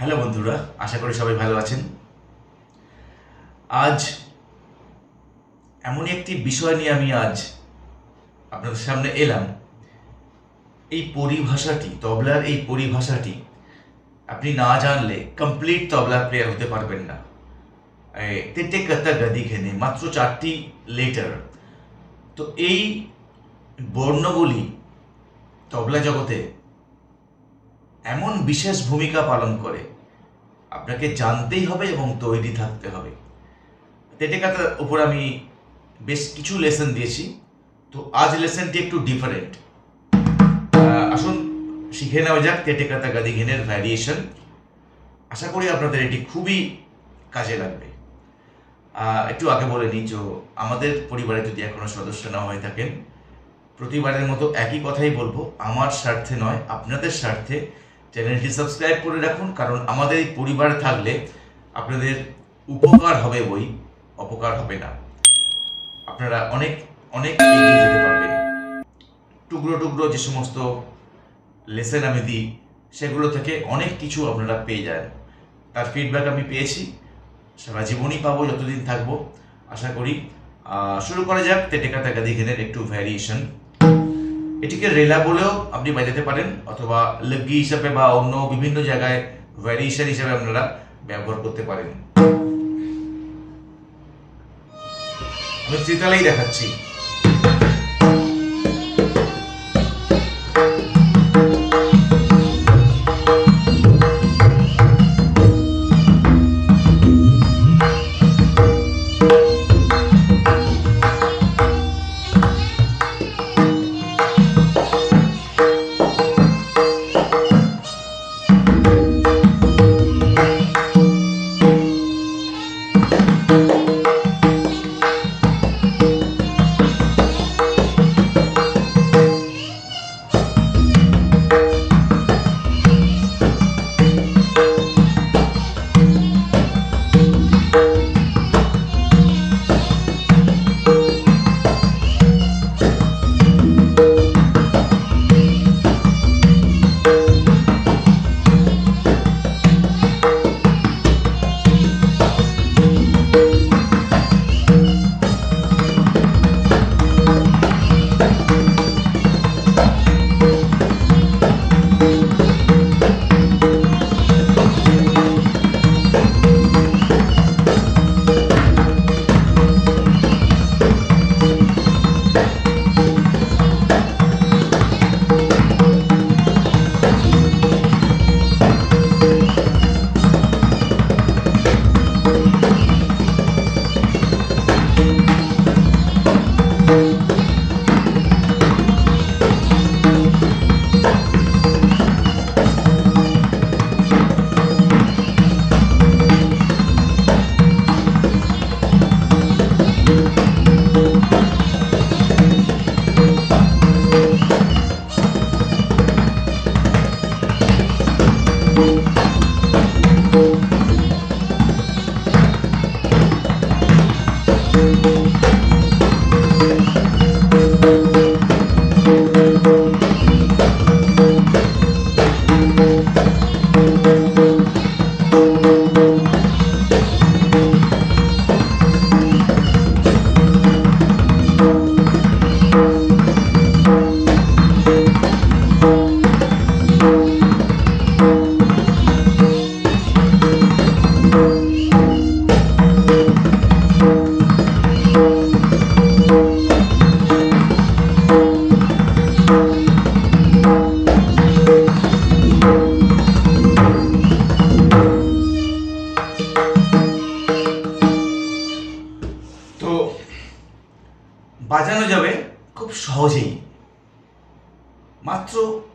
Hello বন্ধুরা, আশা করি সবাই ভালো আছেন। আজ এমনই একটি বিষয় নিয়ে আমি আজ আপনাদের সামনে এলাম। এই পরিভাষাটি, তবলার এই পরিভাষাটি, আপনি না জানলে কমপ্লিট তবলা প্লেয়ার হতে পারবেন না। তেতে কত্তা গদি ঘেনে, মাত্র চারটি লেটার তো এই বর্ণগুলি তবলা জগতে এমন বিশেষ ভূমিকা পালন করে, আপনাকে জানতেই হবে এবং তৈরি থাকতে হবে। তেটেকাতার উপর আমি বেশ কিছু লেসন দিয়েছি। তো আজ লেসনটি একটু ডিফারেন্ট আসুন, শিখে নেওয়া যাক তেটেকাতা গাদি ঘেনের ভ্যারিয়েশন আশা করি আপনাদের এটি খুবই কাজে লাগবে। একটু আগে বলে নিই যে আমাদের পরিবারে যদি এখনও সদস্য না হয়ে থাকেন, প্রতিবারের মতো একই কথাই বলব, আমার স্বার্থে নয়, আপনাদের স্বার্থে চ্যানেলটি সাবস্ক্রাইব করে রাখুন, কারণ আমাদের এই পরিবারে থাকলে আপনাদের উপকার হবে বই, অপকার হবে না। আপনারা অনেক অনেক এগিয়ে যেতে পারবেন। টুকরো টুকরো যে সমস্ত লেসেন আমি দিই, সেগুলো থেকে অনেক কিছু আপনারা পেয়ে যান। তার ফিডব্যাক আমি পেয়েছি, সারা জীবনই পাবো, যতদিন থাকব, আশা করি। শুরু করা যাক, তেটেকা টাকা দিঘেনের একটু ভ্যারিয়েশন এটিকে রেলা বলেও আপনি বাজাতে পারেন, অথবা লগি হিসাবে বা অন্য বিভিন্ন জায়গায় ভ্যারিয়েশন হিসাবে আপনারা ব্যবহার করতে পারেন। আমি ত্রিতালেই দেখাচ্ছি। তো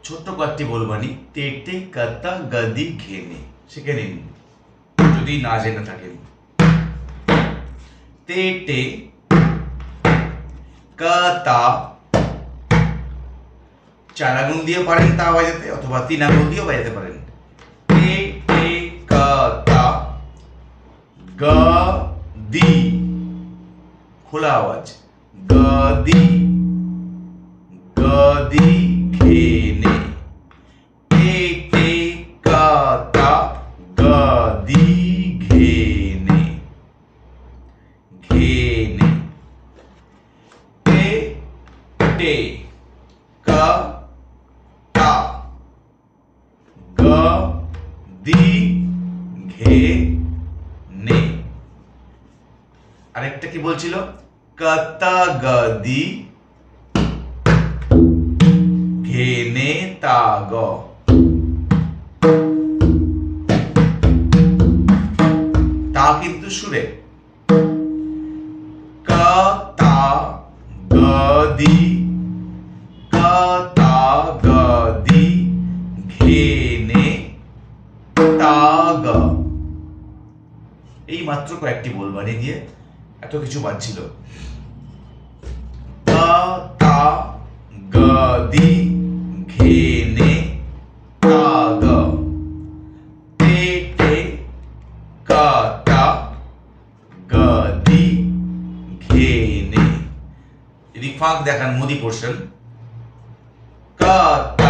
ছোট্ট কয়েকটি বলবানি তেটে কাতা গাদি, ঘেনে। শিখে নিন। যদি না জেনে থাকেন। তেটে কাতা চার আগুন দিয়ে পারেন তা বাজাতে, অথবা তিন আগুন দিয়েও বাজাতে পারেন। তে তা গা দি খোলা আওয়াজ। গদি গদি। বলছিল? ঘেনে তাগ। তা কিন্তু সুরে। গদি এই মাত্র কয়েকটি বলবারে দিয়ে এত কিছু বাজছিল। তা গদি ঘেনে ফাঁক দেখান মোদি পোর্শন। কাত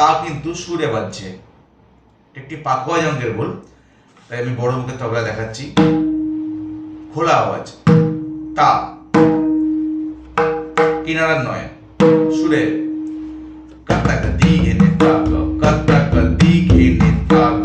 তা কিন্তু সুরে বাজছে। একটি পাকোয়া জঙ্গের গোল তাই আমি বড় মুখে তবলা দেখাচ্ছি। খোলা আওয়াজ। তা। কিনারার নয়। সুরে। কাতাকা দিঘে নে তা কাতাকা দিঘে নে তা।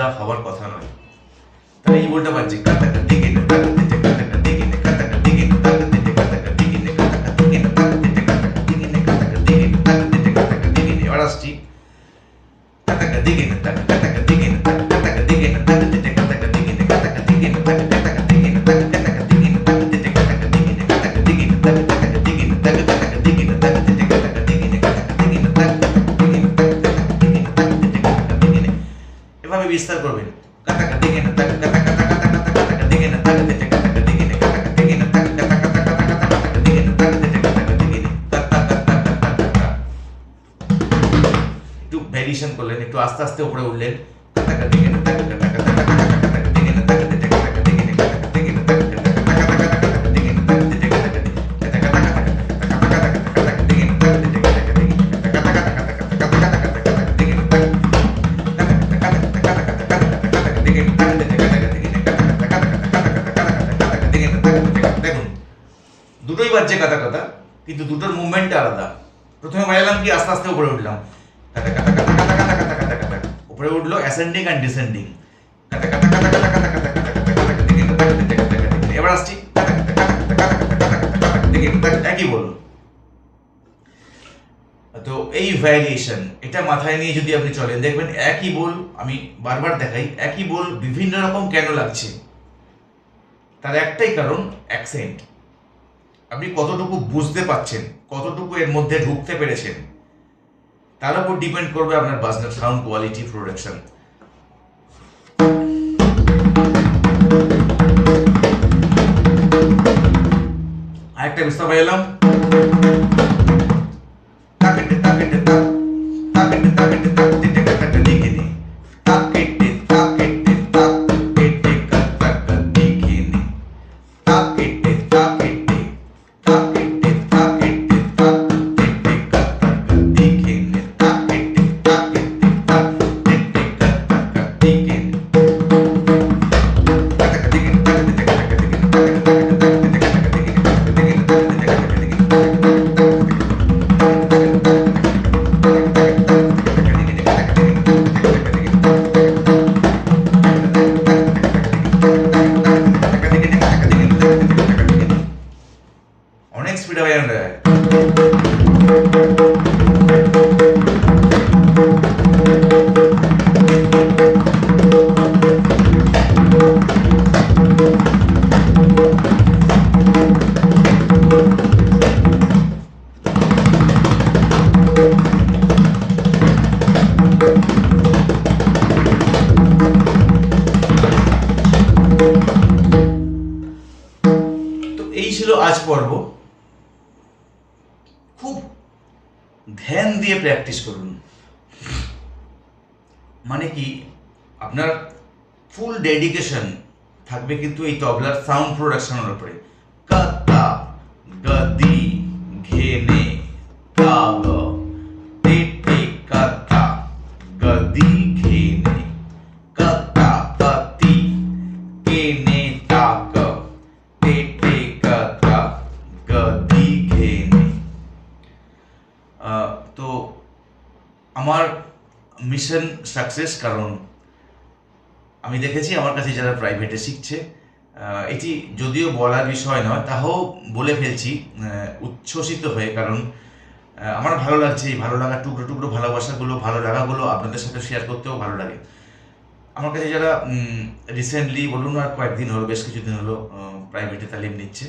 a favor Itu variation kalian itu asta-asta udah ulen, kata-kata হচ্ছে কাতা কাতা কিন্তু দুটোর মুভমেন্টটা আলাদা প্রথমে বাজালাম কি আস্তে আস্তে উপরে উঠলাম কাতা উপরে উঠল অ্যাসেন্ডিং অ্যান্ড ডিসেন্ডিং এবার আসছি একই বল তো এই ভ্যারিয়েশন এটা মাথায় নিয়ে যদি আপনি চলেন দেখবেন একই বল আমি বারবার দেখাই একই বল বিভিন্ন রকম কেন লাগছে তার একটাই কারণ অ্যাকসেন্ট আপনি কতটুকু বুঝতে পাচ্ছেন কতটুকু এর মধ্যে ঢুকতে পেরেছেন, তার উপর ডিপেন্ড করবে আপনার বাজনার সাউন্ড কোয়ালিটি প্রোডাকশন আরেকটা বিস্তার এলাম প্র্যাকটিস করুন। মানে কি, আপনার ফুল ডেডিকেশন থাকবে কিন্তু এই তবলার সাউন্ড প্রোডাকশনের উপরে। কাতা গদি মিশন সাকসেস কারণ আমি দেখেছি আমার কাছে যারা প্রাইভেটে শিখছে এটি যদিও বলার বিষয় নয় তাও বলে ফেলছি উচ্ছ্বসিত হয়ে, কারণ আমার ভালো লাগছে এই ভালো লাগার টুকরো টুকরো ভালোবাসাগুলো, ভালো লাগাগুলো আপনাদের সাথে শেয়ার করতেও ভালো লাগে। আমার কাছে যারা রিসেন্টলি বলুন আর কয়েকদিন হলো, বেশ কিছুদিন হলো প্রাইভেটে তালিম নিচ্ছে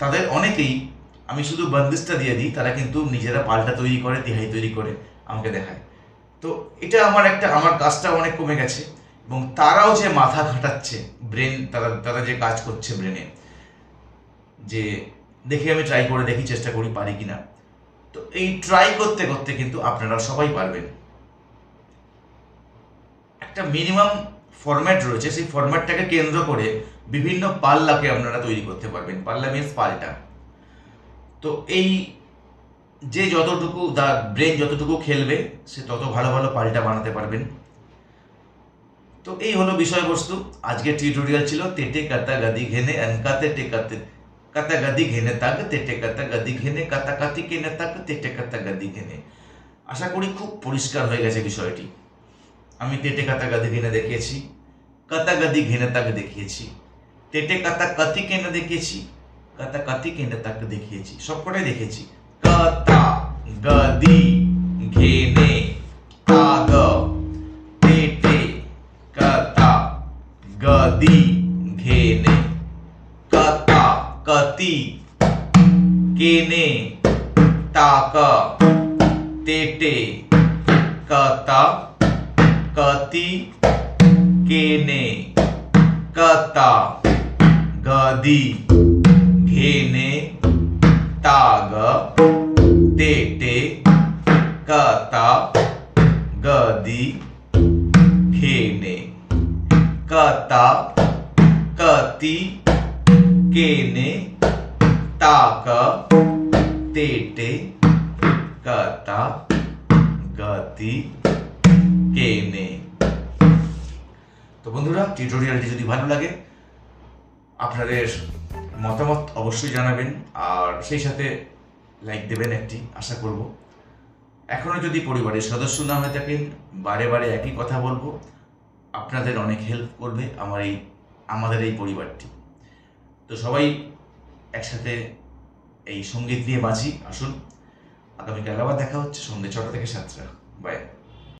তাদের অনেকেই আমি শুধু বন্দিশটা দিয়ে দিই, তারা কিন্তু নিজেরা পাল্টা তৈরি করে, দিহাই তৈরি করে আমাকে দেখায়। তো এটা আমার একটা, আমার কাজটা অনেক কমে গেছে এবং তারাও যে মাথা খাটাচ্ছে ব্রেন তারা তারা যে কাজ করছে ব্রেনে যে দেখি আমি ট্রাই করে দেখি চেষ্টা করি পারি কি না তো এই ট্রাই করতে করতে কিন্তু আপনারা সবাই পারবেন। একটা মিনিমাম ফরম্যাট রয়েছে, সেই ফরম্যাটটাকে কেন্দ্র করে বিভিন্ন পাল্লাকে আপনারা তৈরি করতে পারবেন। পাল্লা মিনস পাল্টা। তো এই যে যতটুকু দা ব্রেন যতটুকু খেলবে, সে তত ভালো ভালো পাল্টা বানাতে পারবেন। তো এই হলো বিষয়বস্তু। আজকের টিউটোরিয়াল ছিল, তেটে কাতা গাদি ঘেনে অনকাতে টেকাতে কাতা গাদি ঘেনে তাক, তেটে কাতা গাদি ঘেনে কাতা কাতি কেনে তাক, তেটে কাতা গাদি ঘেনে। আশা করি খুব পরিষ্কার হয়ে গেছে বিষয়টি। আমি তেটে কাতা গাদি ঘেনে দেখিয়েছি কাতা গাদি ঘেনে তাক দেখিয়েছি, তেটে কাতা কাতি কেনে দেখিয়েছি কাতা কাতি কেনে তাক দেখিয়েছি। সবকটাই দেখেছি गदा, गदी, घेने आग पेटे, कथा, गदी, घेने कता कती, केने, ताक, तेटे, कथा, कती, केने कता गदी, घेने ঘেনে তাগ তেটে কাতা গদি ঘেনে কাতা কতি কেনে তাক তেটে কাতা গতি কেনে তো বন্ধুরা টিউটোরিয়ালটি যদি ভালো লাগে, আপনাদের মতামত অবশ্যই জানাবেন। আর সেই সাথে লাইক দেবেন একটি, আশা করব। এখনও যদি পরিবারের সদস্য না হয়ে থাকেন, বারে বারে একই কথা বলব। আপনাদের অনেক হেল্প করবে আমার এই, আমাদের এই পরিবারটি। তো সবাই একসাথে এই সংগীত নিয়ে বাঁচি আসুন। আগামীকাল আবার দেখা হচ্ছে সন্ধ্যে ছটা থেকে সাতটা। বাই